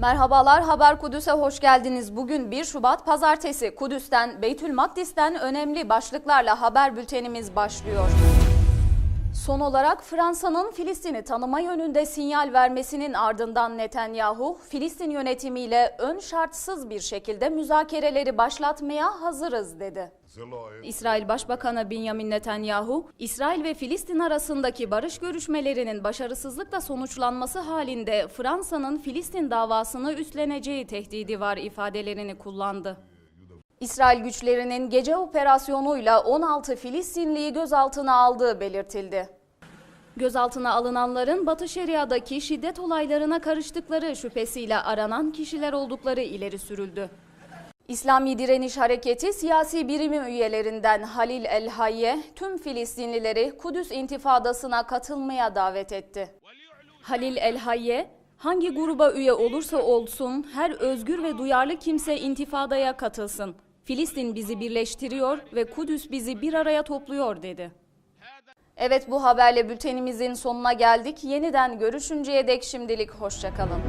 Merhabalar Haber Kudüs'e hoş geldiniz. Bugün 1 Şubat Pazartesi Kudüs'ten Beytül Makdis'ten önemli başlıklarla haber bültenimiz başlıyor. Son olarak Fransa'nın Filistin'i tanıma yönünde sinyal vermesinin ardından Netanyahu, Filistin yönetimiyle ön şartsız bir şekilde müzakereleri başlatmaya hazırız dedi. İsrail Başbakanı Benjamin Netanyahu, İsrail ve Filistin arasındaki barış görüşmelerinin başarısızlıkla sonuçlanması halinde Fransa'nın Filistin davasını üstleneceği tehdidi var ifadelerini kullandı. İsrail güçlerinin gece operasyonuyla 16 Filistinliyi gözaltına aldığı belirtildi. Gözaltına alınanların Batı Şeria'daki şiddet olaylarına karıştıkları şüphesiyle aranan kişiler oldukları ileri sürüldü. İslami Direniş Hareketi siyasi birimi üyelerinden Halil El Hayye tüm Filistinlileri Kudüs intifadasına katılmaya davet etti. Halil El Hayye, hangi gruba üye olursa olsun her özgür ve duyarlı kimse intifadaya katılsın. Filistin bizi birleştiriyor ve Kudüs bizi bir araya topluyor dedi. Evet bu haberle bültenimizin sonuna geldik. Yeniden görüşünceye dek şimdilik hoşçakalın.